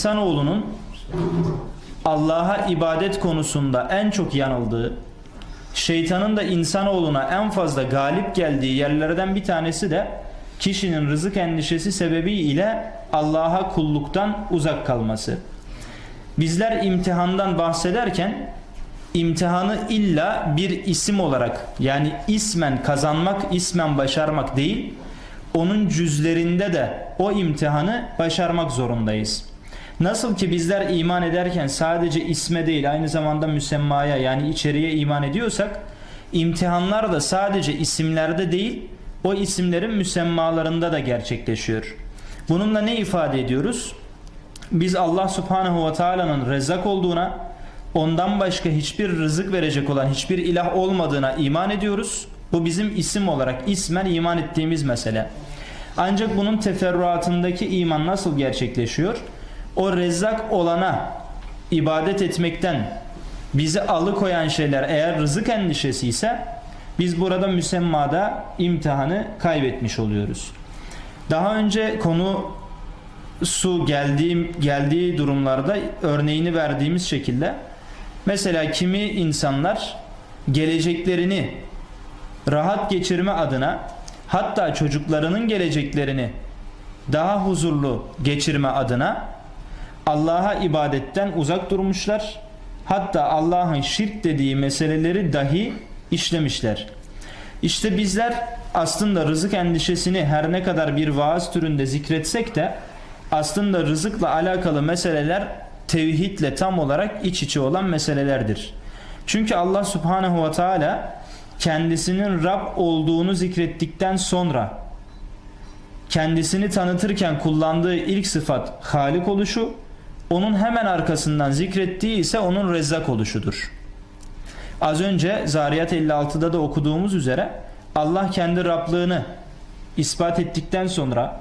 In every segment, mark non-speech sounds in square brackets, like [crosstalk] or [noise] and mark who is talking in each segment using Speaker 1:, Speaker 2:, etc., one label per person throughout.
Speaker 1: İnsanoğlunun Allah'a ibadet konusunda en çok yanıldığı, şeytanın da insanoğluna en fazla galip geldiği yerlerden bir tanesi de kişinin rızık endişesi sebebiyle Allah'a kulluktan uzak kalması. Bizler imtihandan bahsederken imtihanı illa bir isim olarak yani ismen kazanmak, ismen başarmak değil, onun cüzlerinde de o imtihanı başarmak zorundayız. Nasıl ki bizler iman ederken sadece isme değil aynı zamanda müsemmaya yani içeriye iman ediyorsak imtihanlar da sadece isimlerde değil o isimlerin müsemmalarında da gerçekleşiyor. Bununla ne ifade ediyoruz? Biz Allah subhanahu ve teala'nın rezzak olduğuna ondan başka hiçbir rızık verecek olan hiçbir ilah olmadığına iman ediyoruz. Bu bizim isim olarak ismen iman ettiğimiz mesele. Ancak bunun teferruatındaki iman nasıl gerçekleşiyor? O rezzak olana ibadet etmekten bizi alıkoyan şeyler eğer rızık endişesi ise biz burada müsemmada imtihanı kaybetmiş oluyoruz. Daha önce konu su geldiği, geldiği durumlarda örneğini verdiğimiz şekilde mesela kimi insanlar geleceklerini rahat geçirme adına hatta çocuklarının geleceklerini daha huzurlu geçirme adına Allah'a ibadetten uzak durmuşlar. Hatta Allah'ın şirk dediği meseleleri dahi işlemişler. İşte bizler aslında rızık endişesini her ne kadar bir vaaz türünde zikretsek de aslında rızıkla alakalı meseleler tevhidle tam olarak iç içe olan meselelerdir. Çünkü Allah subhanehu ve teala kendisinin Rab olduğunu zikrettikten sonra kendisini tanıtırken kullandığı ilk sıfat Halik oluşu, onun hemen arkasından zikrettiği ise onun Rezzak oluşudur. Az önce Zariyat 56'da da okuduğumuz üzere Allah kendi Rablığını ispat ettikten sonra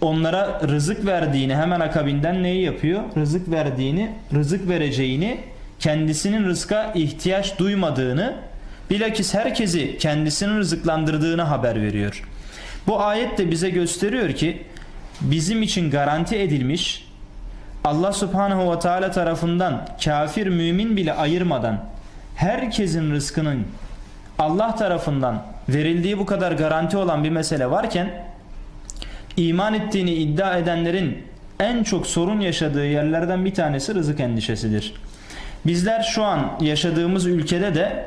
Speaker 1: onlara rızık verdiğini hemen akabinden neyi yapıyor? Rızık verdiğini, rızık vereceğini, kendisinin rızka ihtiyaç duymadığını, bilakis herkesi kendisinin rızıklandırdığını haber veriyor. Bu ayet de bize gösteriyor ki bizim için garanti edilmiş Allah subhanehu ve teala tarafından kafir mümin bile ayırmadan herkesin rızkının Allah tarafından verildiği bu kadar garanti olan bir mesele varken iman ettiğini iddia edenlerin en çok sorun yaşadığı yerlerden bir tanesi rızık endişesidir. Bizler şu an yaşadığımız ülkede de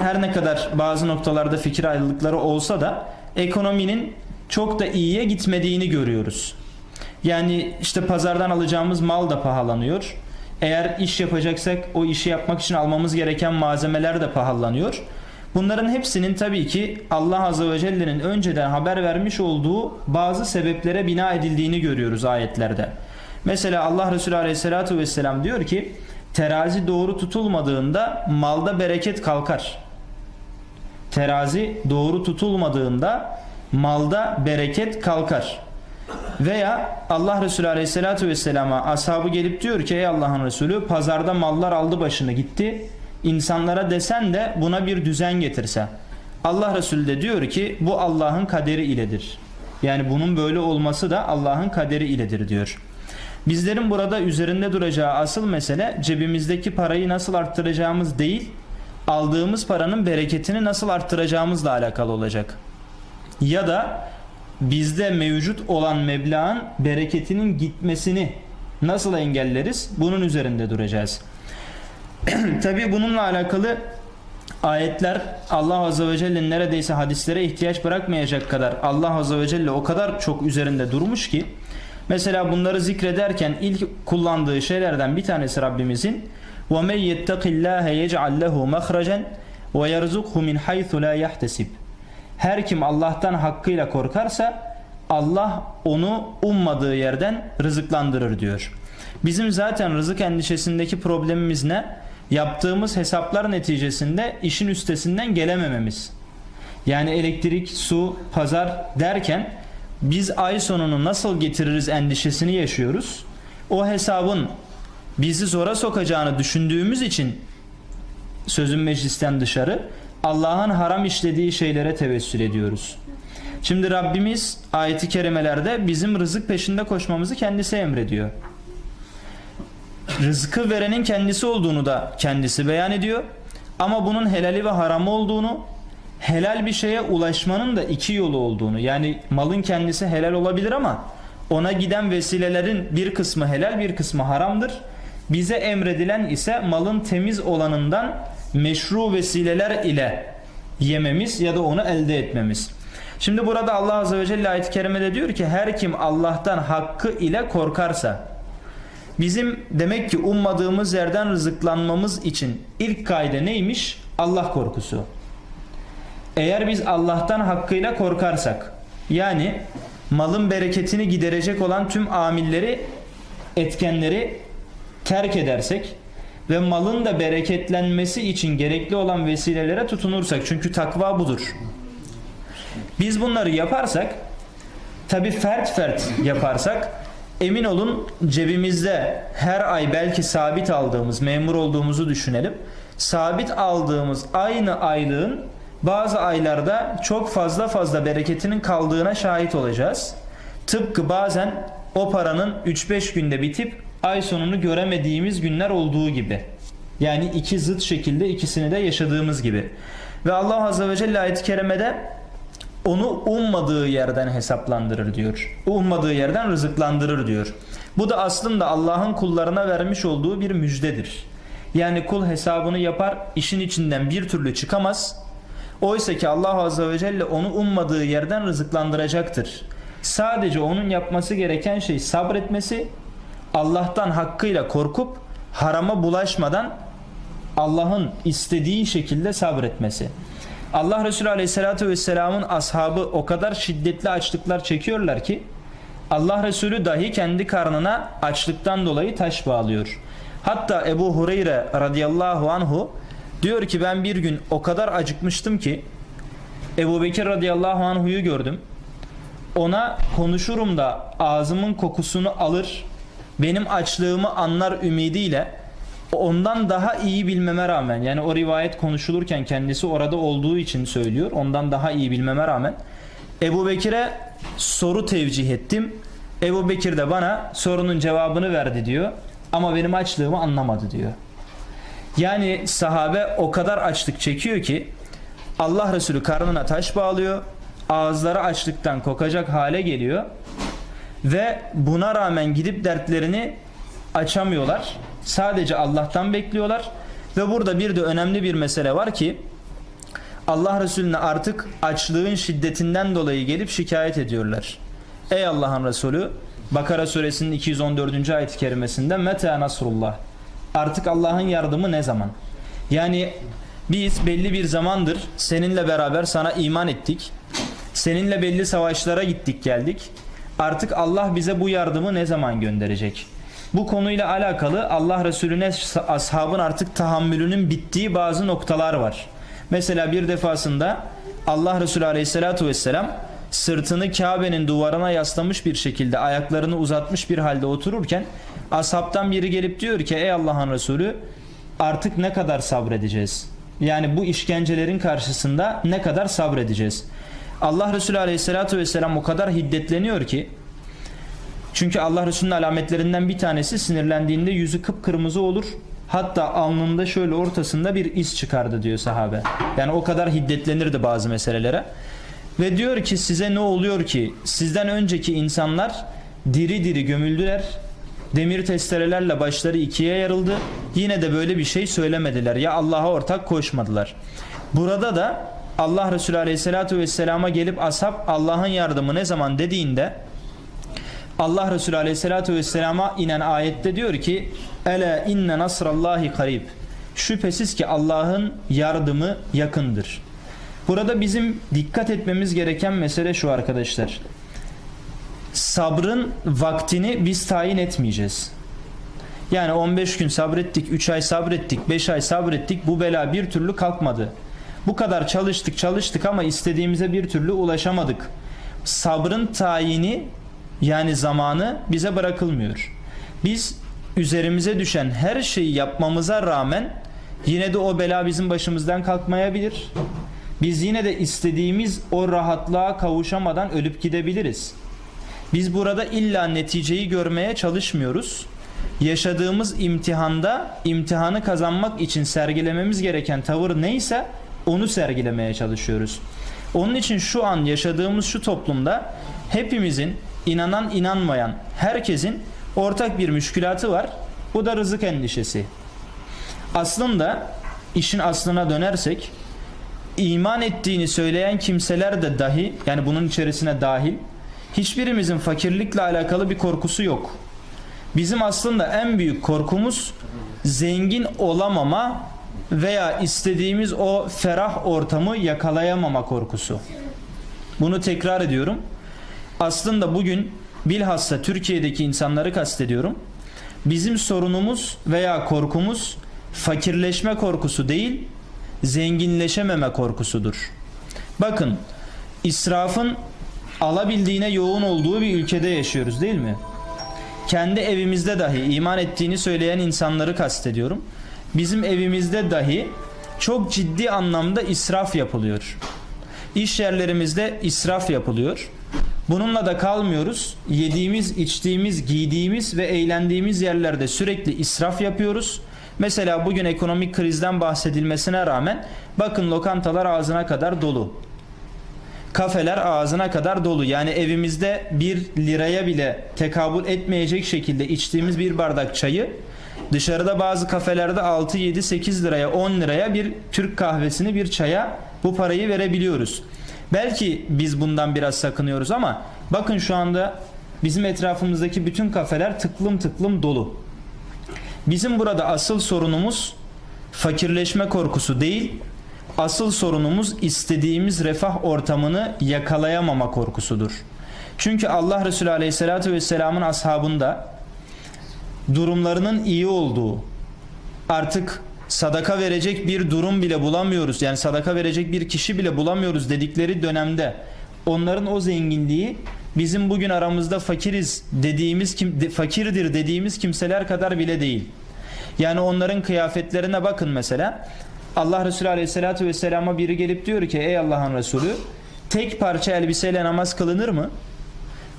Speaker 1: her ne kadar bazı noktalarda fikir ayrılıkları olsa da ekonominin çok da iyiye gitmediğini görüyoruz. Yani işte pazardan alacağımız mal da pahalanıyor. Eğer iş yapacaksak o işi yapmak için almamız gereken malzemeler de pahalanıyor. Bunların hepsinin tabii ki Allah Azze ve Celle'nin önceden haber vermiş olduğu bazı sebeplere bina edildiğini görüyoruz ayetlerde. Mesela Allah Resulü Aleyhisselatü Vesselam diyor ki terazi doğru tutulmadığında malda bereket kalkar. Terazi doğru tutulmadığında malda bereket kalkar. Veya Allah Resulü Aleyhisselatü Vesselam'a ashabı gelip diyor ki ey Allah'ın Resulü pazarda mallar aldı başını gitti. İnsanlara desen de buna bir düzen getirse. Allah Resulü de diyor ki bu Allah'ın kaderi iledir. Yani bunun böyle olması da Allah'ın kaderi iledir diyor. Bizlerin burada üzerinde duracağı asıl mesele cebimizdeki parayı nasıl arttıracağımız değil, aldığımız paranın bereketini nasıl arttıracağımızla alakalı olacak. Ya da bizde mevcut olan meblağın bereketinin gitmesini nasıl engelleriz? Bunun üzerinde duracağız. [clears throat] Tabii bununla alakalı ayetler Allah Azze ve Celle'nin neredeyse hadislere ihtiyaç bırakmayacak kadar Allah Azze ve Celle o kadar çok üzerinde durmuş ki mesela bunları zikrederken ilk kullandığı şeylerden bir tanesi Rabbimizin وَمَنْ يَتَّقِ اللّٰهَ يَجْعَلْ لَهُ مَخْرَجًا وَيَرْزُقْهُ مِنْ حَيْثُ لَا يَحْتَسِبُ her kim Allah'tan hakkıyla korkarsa Allah onu ummadığı yerden rızıklandırır diyor. Bizim zaten rızık endişesindeki problemimiz ne? Yaptığımız hesaplar neticesinde işin üstesinden gelemememiz. Yani elektrik, su, pazar derken biz ay sonunu nasıl getiririz endişesini yaşıyoruz. O hesabın bizi zora sokacağını düşündüğümüz için sözün meclisten dışarı Allah'ın haram işlediği şeylere tevessül ediyoruz. Şimdi Rabbimiz ayeti kerimelerde bizim rızık peşinde koşmamızı kendisi emrediyor. rızkı verenin kendisi olduğunu da kendisi beyan ediyor. Ama bunun helali ve haramı olduğunu, helal bir şeye ulaşmanın da iki yolu olduğunu. Yani malın kendisi helal olabilir ama ona giden vesilelerin bir kısmı helal bir kısmı haramdır. Bize emredilen ise malın temiz olanından meşru vesileler ile yememiz ya da onu elde etmemiz. Şimdi burada Allah Azze ve Celle ayet-i kerimede diyor ki her kim Allah'tan hakkı ile korkarsa bizim demek ki ummadığımız yerden rızıklanmamız için ilk kaide neymiş? Allah korkusu. Eğer biz Allah'tan hakkıyla korkarsak yani malın bereketini giderecek olan tüm amilleri etkenleri terk edersek ve malın da bereketlenmesi için gerekli olan vesilelere tutunursak çünkü takva budur. Biz bunları yaparsak tabi fert fert yaparsak emin olun cebimizde her ay belki sabit aldığımız memur olduğumuzu düşünelim. Sabit aldığımız aynı aylığın bazı aylarda çok fazla fazla bereketinin kaldığına şahit olacağız. Tıpkı bazen o paranın 3-5 günde bitip ay sonunu göremediğimiz günler olduğu gibi. Yani iki zıt şekilde ikisini de yaşadığımız gibi. Ve Allah Azze ve Celle ayet-i kerimede onu ummadığı yerden hesaplandırır diyor. Ummadığı yerden rızıklandırır diyor. Bu da aslında Allah'ın kullarına vermiş olduğu bir müjdedir. Yani kul hesabını yapar, işin içinden bir türlü çıkamaz. Oysa ki Allah Azze ve Celle onu ummadığı yerden rızıklandıracaktır. Sadece onun yapması gereken şey sabretmesi, Allah'tan hakkıyla korkup harama bulaşmadan Allah'ın istediği şekilde sabretmesi. Allah Resulü Aleyhisselatü Vesselam'ın ashabı o kadar şiddetli açlıklar çekiyorlar ki Allah Resulü dahi kendi karnına açlıktan dolayı taş bağlıyor. Hatta Ebu Hureyre radıyallahu anhu diyor ki ben bir gün o kadar acıkmıştım ki Ebu Bekir radıyallahu anhu'yu gördüm. Ona konuşurum da ağzımın kokusunu alır benim açlığımı anlar ümidiyle ondan daha iyi bilmeme rağmen yani o rivayet konuşulurken kendisi orada olduğu için söylüyor. Ondan daha iyi bilmeme rağmen Ebu Bekir'e soru tevcih ettim. Ebu Bekir de bana sorunun cevabını verdi diyor. Ama benim açlığımı anlamadı diyor. Yani sahabe o kadar açlık çekiyor ki Allah Resulü karnına taş bağlıyor. Ağızları açlıktan kokacak hale geliyor. Ve buna rağmen gidip dertlerini açamıyorlar. Sadece Allah'tan bekliyorlar. Ve burada bir de önemli bir mesele var ki Allah Resulüne artık açlığın şiddetinden dolayı gelip şikayet ediyorlar. Ey Allah'ın Resulü Bakara suresinin 214. ayet-i kerimesinde Meta Nasrullah Artık Allah'ın yardımı ne zaman? Yani biz belli bir zamandır seninle beraber sana iman ettik. Seninle belli savaşlara gittik geldik. Artık Allah bize bu yardımı ne zaman gönderecek? Bu konuyla alakalı Allah Resulüne ashabın artık tahammülünün bittiği bazı noktalar var. Mesela bir defasında Allah Resulü Aleyhisselatü Vesselam sırtını Kabe'nin duvarına yaslamış bir şekilde ayaklarını uzatmış bir halde otururken ashabtan biri gelip diyor ki ey Allah'ın Resulü artık ne kadar sabredeceğiz? Yani bu işkencelerin karşısında ne kadar sabredeceğiz? Allah Resulü Aleyhisselatü Vesselam o kadar hiddetleniyor ki çünkü Allah Resulü'nün alametlerinden bir tanesi sinirlendiğinde yüzü kıpkırmızı olur. Hatta alnında şöyle ortasında bir iz çıkardı diyor sahabe. Yani o kadar hiddetlenirdi bazı meselelere. Ve diyor ki size ne oluyor ki sizden önceki insanlar diri diri gömüldüler. Demir testerelerle başları ikiye yarıldı. Yine de böyle bir şey söylemediler. Ya Allah'a ortak koşmadılar. Burada da Allah Resulü Aleyhisselatü Vesselam'a gelip ashab Allah'ın yardımı ne zaman dediğinde Allah Resulü Aleyhisselatü Vesselam'a inen ayette diyor ki Ela inne nasrallahi karib Şüphesiz ki Allah'ın yardımı yakındır. Burada bizim dikkat etmemiz gereken mesele şu arkadaşlar. Sabrın vaktini biz tayin etmeyeceğiz. Yani 15 gün sabrettik, 3 ay sabrettik, 5 ay sabrettik bu bela bir türlü kalkmadı. Bu kadar çalıştık çalıştık ama istediğimize bir türlü ulaşamadık. Sabrın tayini yani zamanı bize bırakılmıyor. Biz üzerimize düşen her şeyi yapmamıza rağmen yine de o bela bizim başımızdan kalkmayabilir. Biz yine de istediğimiz o rahatlığa kavuşamadan ölüp gidebiliriz. Biz burada illa neticeyi görmeye çalışmıyoruz. yaşadığımız imtihanda imtihanı kazanmak için sergilememiz gereken tavır neyse onu sergilemeye çalışıyoruz. Onun için şu an yaşadığımız şu toplumda hepimizin inanan inanmayan herkesin ortak bir müşkülatı var. Bu da rızık endişesi. Aslında işin aslına dönersek iman ettiğini söyleyen kimseler de dahi yani bunun içerisine dahil hiçbirimizin fakirlikle alakalı bir korkusu yok. Bizim aslında en büyük korkumuz zengin olamama veya istediğimiz o ferah ortamı yakalayamama korkusu. Bunu tekrar ediyorum. Aslında bugün bilhassa Türkiye'deki insanları kastediyorum. Bizim sorunumuz veya korkumuz fakirleşme korkusu değil, zenginleşememe korkusudur. Bakın, israfın alabildiğine yoğun olduğu bir ülkede yaşıyoruz değil mi? Kendi evimizde dahi iman ettiğini söyleyen insanları kastediyorum. Bizim evimizde dahi çok ciddi anlamda israf yapılıyor. İş yerlerimizde israf yapılıyor. Bununla da kalmıyoruz. Yediğimiz, içtiğimiz, giydiğimiz ve eğlendiğimiz yerlerde sürekli israf yapıyoruz. Mesela bugün ekonomik krizden bahsedilmesine rağmen bakın lokantalar ağzına kadar dolu. Kafeler ağzına kadar dolu. Yani evimizde bir liraya bile tekabül etmeyecek şekilde içtiğimiz bir bardak çayı dışarıda bazı kafelerde 6, 7, 8 liraya 10 liraya bir Türk kahvesini bir çaya bu parayı verebiliyoruz. Belki biz bundan biraz sakınıyoruz ama bakın şu anda bizim etrafımızdaki bütün kafeler tıklım tıklım dolu. Bizim burada asıl sorunumuz fakirleşme korkusu değil, asıl sorunumuz istediğimiz refah ortamını yakalayamama korkusudur. Çünkü Allah Resulü Aleyhisselatü Vesselam'ın ashabında durumlarının iyi olduğu, artık sadaka verecek bir durum bile bulamıyoruz. Yani sadaka verecek bir kişi bile bulamıyoruz dedikleri dönemde onların o zenginliği bizim bugün aramızda fakiriz dediğimiz kim de- fakirdir dediğimiz kimseler kadar bile değil. Yani onların kıyafetlerine bakın mesela. Allah Resulü Aleyhisselatü Vesselam'a biri gelip diyor ki ey Allah'ın Resulü tek parça elbiseyle namaz kılınır mı?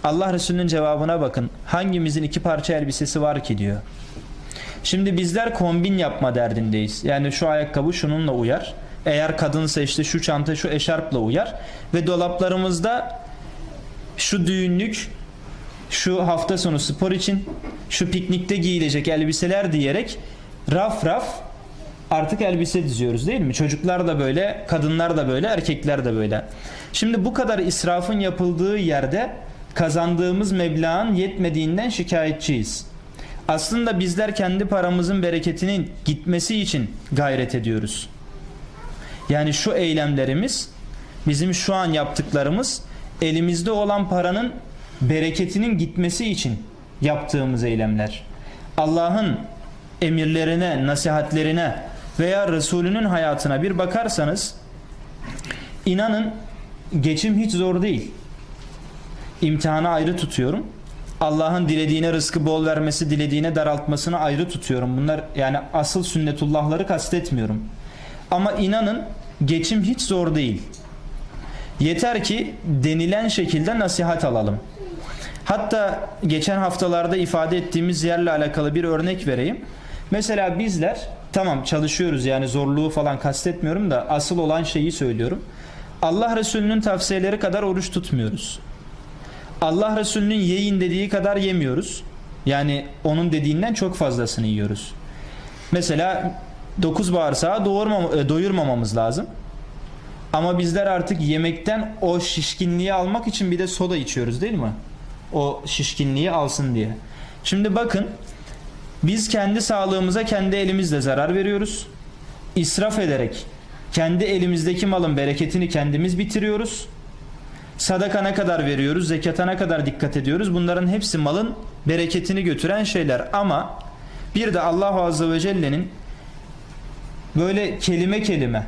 Speaker 1: Allah Resulü'nün cevabına bakın. Hangimizin iki parça elbisesi var ki diyor. Şimdi bizler kombin yapma derdindeyiz. Yani şu ayakkabı şununla uyar. Eğer kadınsa işte şu çanta şu eşarpla uyar. Ve dolaplarımızda şu düğünlük, şu hafta sonu spor için, şu piknikte giyilecek elbiseler diyerek raf raf artık elbise diziyoruz değil mi? Çocuklar da böyle, kadınlar da böyle, erkekler de böyle. Şimdi bu kadar israfın yapıldığı yerde kazandığımız meblağın yetmediğinden şikayetçiyiz. Aslında bizler kendi paramızın bereketinin gitmesi için gayret ediyoruz. Yani şu eylemlerimiz, bizim şu an yaptıklarımız elimizde olan paranın bereketinin gitmesi için yaptığımız eylemler. Allah'ın emirlerine, nasihatlerine veya Resulünün hayatına bir bakarsanız inanın geçim hiç zor değil. İmtihanı ayrı tutuyorum. Allah'ın dilediğine rızkı bol vermesi, dilediğine daraltmasını ayrı tutuyorum. Bunlar yani asıl sünnetullahları kastetmiyorum. Ama inanın geçim hiç zor değil. Yeter ki denilen şekilde nasihat alalım. Hatta geçen haftalarda ifade ettiğimiz yerle alakalı bir örnek vereyim. Mesela bizler tamam çalışıyoruz yani zorluğu falan kastetmiyorum da asıl olan şeyi söylüyorum. Allah Resulü'nün tavsiyeleri kadar oruç tutmuyoruz. Allah Resulü'nün yiyin dediği kadar yemiyoruz. Yani onun dediğinden çok fazlasını yiyoruz. Mesela dokuz bağırsağı doğurmam, e, doyurmamamız lazım. Ama bizler artık yemekten o şişkinliği almak için bir de soda içiyoruz değil mi? O şişkinliği alsın diye. Şimdi bakın biz kendi sağlığımıza kendi elimizle zarar veriyoruz. İsraf ederek kendi elimizdeki malın bereketini kendimiz bitiriyoruz. Sadaka ne kadar veriyoruz, zekata ne kadar dikkat ediyoruz. Bunların hepsi malın bereketini götüren şeyler. Ama bir de Allah Azze ve Celle'nin böyle kelime kelime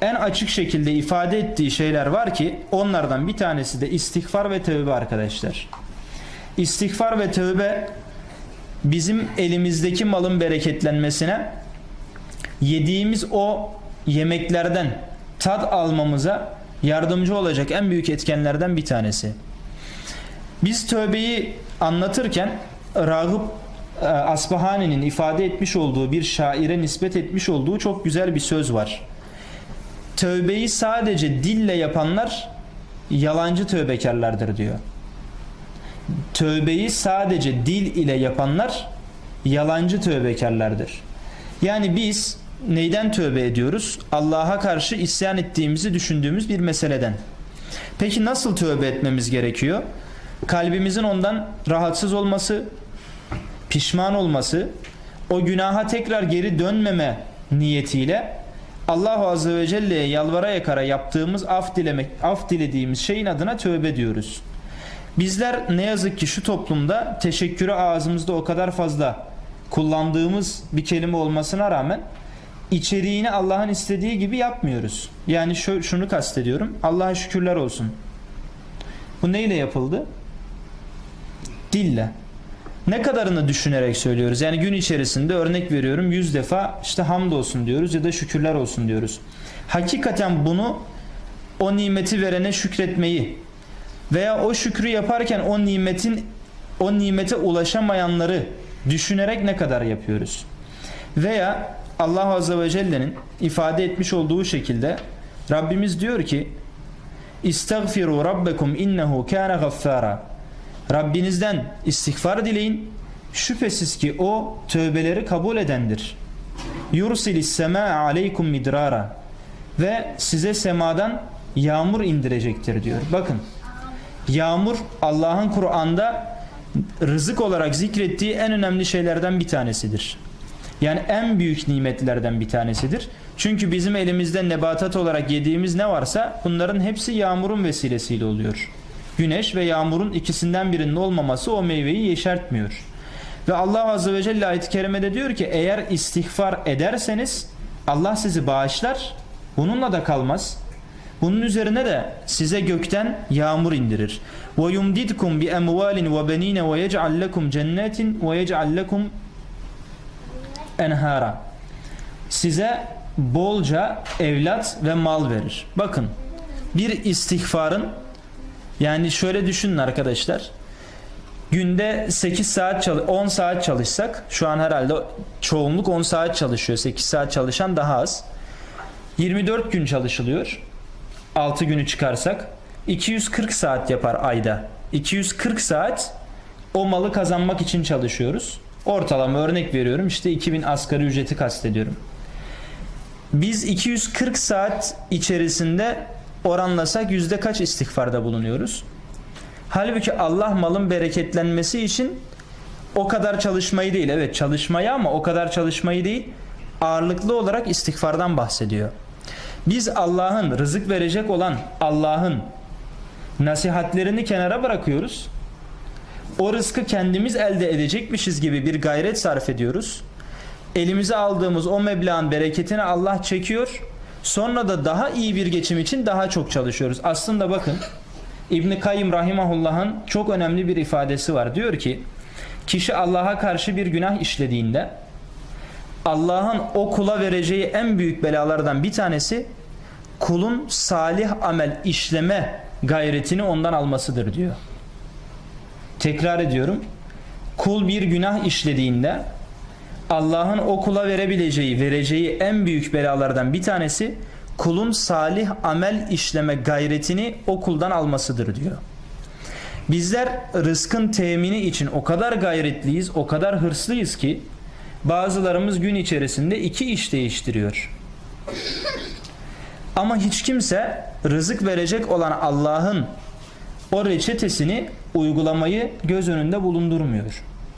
Speaker 1: en açık şekilde ifade ettiği şeyler var ki onlardan bir tanesi de istiğfar ve tövbe arkadaşlar. İstiğfar ve tövbe bizim elimizdeki malın bereketlenmesine yediğimiz o yemeklerden tat almamıza yardımcı olacak en büyük etkenlerden bir tanesi. Biz tövbeyi anlatırken Ragıp e, Asbahani'nin ifade etmiş olduğu bir şaire nispet etmiş olduğu çok güzel bir söz var. Tövbeyi sadece dille yapanlar yalancı tövbekarlardır diyor. Tövbeyi sadece dil ile yapanlar yalancı tövbekarlardır. Yani biz neyden tövbe ediyoruz? Allah'a karşı isyan ettiğimizi düşündüğümüz bir meseleden. Peki nasıl tövbe etmemiz gerekiyor? Kalbimizin ondan rahatsız olması, pişman olması, o günaha tekrar geri dönmeme niyetiyle Allah Azze ve Celle'ye yalvara yakara yaptığımız af dilemek, af dilediğimiz şeyin adına tövbe diyoruz. Bizler ne yazık ki şu toplumda teşekkürü ağzımızda o kadar fazla kullandığımız bir kelime olmasına rağmen içeriğini Allah'ın istediği gibi yapmıyoruz. Yani şu, şunu kastediyorum. Allah'a şükürler olsun. Bu neyle yapıldı? Dille. Ne kadarını düşünerek söylüyoruz? Yani gün içerisinde örnek veriyorum 100 defa işte hamdolsun diyoruz ya da şükürler olsun diyoruz. Hakikaten bunu o nimeti verene şükretmeyi veya o şükrü yaparken o nimetin o nimete ulaşamayanları düşünerek ne kadar yapıyoruz? Veya Allah Azze ve Celle'nin ifade etmiş olduğu şekilde Rabbimiz diyor ki İstagfiru rabbekum innehu kâne gaffara Rabbinizden istiğfar dileyin. Şüphesiz ki o tövbeleri kabul edendir. Yursilis semâ aleykum midrara ve size semadan yağmur indirecektir diyor. Bakın yağmur Allah'ın Kur'an'da rızık olarak zikrettiği en önemli şeylerden bir tanesidir. Yani en büyük nimetlerden bir tanesidir. Çünkü bizim elimizde nebatat olarak yediğimiz ne varsa bunların hepsi yağmurun vesilesiyle oluyor. Güneş ve yağmurun ikisinden birinin olmaması o meyveyi yeşertmiyor. Ve Allah Azze ve Celle ayet-i kerimede diyor ki eğer istiğfar ederseniz Allah sizi bağışlar. Bununla da kalmaz. Bunun üzerine de size gökten yağmur indirir. Ve yumdidkum bi emvalin ve benine ve yec'al enhara. Size bolca evlat ve mal verir. Bakın bir istiğfarın yani şöyle düşünün arkadaşlar. Günde 8 saat çalış 10 saat çalışsak şu an herhalde çoğunluk 10 saat çalışıyor. 8 saat çalışan daha az. 24 gün çalışılıyor. 6 günü çıkarsak 240 saat yapar ayda. 240 saat o malı kazanmak için çalışıyoruz. Ortalama örnek veriyorum işte 2000 asgari ücreti kastediyorum. Biz 240 saat içerisinde oranlasak yüzde kaç istiğfarda bulunuyoruz? Halbuki Allah malın bereketlenmesi için o kadar çalışmayı değil. Evet çalışmayı ama o kadar çalışmayı değil. Ağırlıklı olarak istiğfardan bahsediyor. Biz Allah'ın rızık verecek olan Allah'ın nasihatlerini kenara bırakıyoruz. O rızkı kendimiz elde edecekmişiz gibi bir gayret sarf ediyoruz. Elimize aldığımız o meblağın bereketini Allah çekiyor. Sonra da daha iyi bir geçim için daha çok çalışıyoruz. Aslında bakın İbn Kayyim rahimahullah'ın çok önemli bir ifadesi var. Diyor ki kişi Allah'a karşı bir günah işlediğinde Allah'ın o kula vereceği en büyük belalardan bir tanesi kulun salih amel işleme gayretini ondan almasıdır diyor. Tekrar ediyorum. Kul bir günah işlediğinde Allah'ın o kula verebileceği, vereceği en büyük belalardan bir tanesi kulun salih amel işleme gayretini o kuldan almasıdır diyor. Bizler rızkın temini için o kadar gayretliyiz, o kadar hırslıyız ki bazılarımız gün içerisinde iki iş değiştiriyor. Ama hiç kimse rızık verecek olan Allah'ın o reçetesini uygulamayı göz önünde bulundurmuyor.